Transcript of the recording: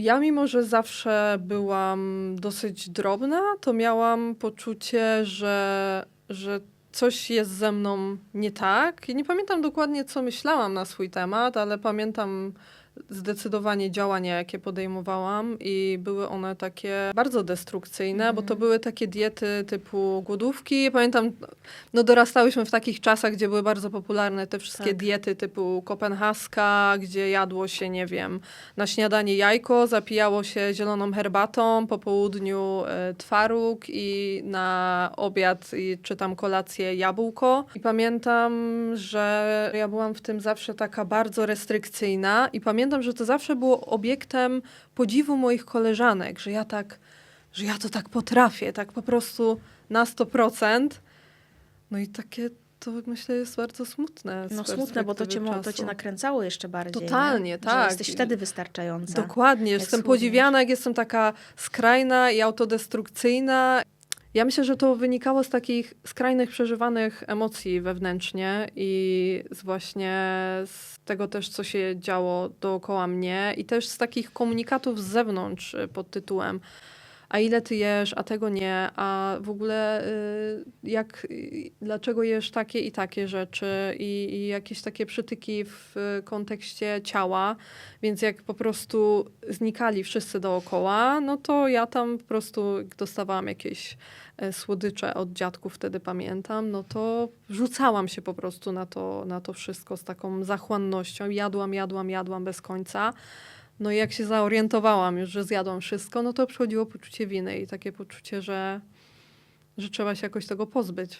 Ja mimo, że zawsze byłam dosyć drobna, to miałam poczucie, że, że coś jest ze mną nie tak. I nie pamiętam dokładnie, co myślałam na swój temat, ale pamiętam zdecydowanie działania, jakie podejmowałam i były one takie bardzo destrukcyjne, bo to były takie diety typu głodówki. Pamiętam, no dorastałyśmy w takich czasach, gdzie były bardzo popularne te wszystkie Tak. diety typu kopenhaska, gdzie jadło się, nie wiem, na śniadanie jajko, zapijało się zieloną herbatą, po południu e, twaróg i na obiad i, czy tam kolację jabłko. I pamiętam, że ja byłam w tym zawsze taka bardzo restrykcyjna i pamiętam, że to zawsze było obiektem podziwu moich koleżanek, że ja tak, że ja to tak potrafię, tak po prostu na 100%. No i takie to myślę jest bardzo smutne. No smutne, bo to cię, to cię nakręcało jeszcze bardziej. Totalnie, nie? tak. Że jesteś wtedy wystarczająca. Dokładnie, jestem schudniesz. podziwiana, jak jestem taka skrajna i autodestrukcyjna. Ja myślę, że to wynikało z takich skrajnych przeżywanych emocji wewnętrznie i z właśnie z tego też, co się działo dookoła mnie i też z takich komunikatów z zewnątrz pod tytułem a ile ty jesz, a tego nie, a w ogóle y, jak, y, dlaczego jesz takie i takie rzeczy i, i jakieś takie przytyki w y, kontekście ciała, więc jak po prostu znikali wszyscy dookoła, no to ja tam po prostu dostawałam jakieś e, słodycze od dziadków, wtedy pamiętam, no to rzucałam się po prostu na to, na to wszystko z taką zachłannością. Jadłam, jadłam, jadłam bez końca. No i jak się zaorientowałam już, że zjadłam wszystko, no to przychodziło poczucie winy i takie poczucie, że, że trzeba się jakoś tego pozbyć.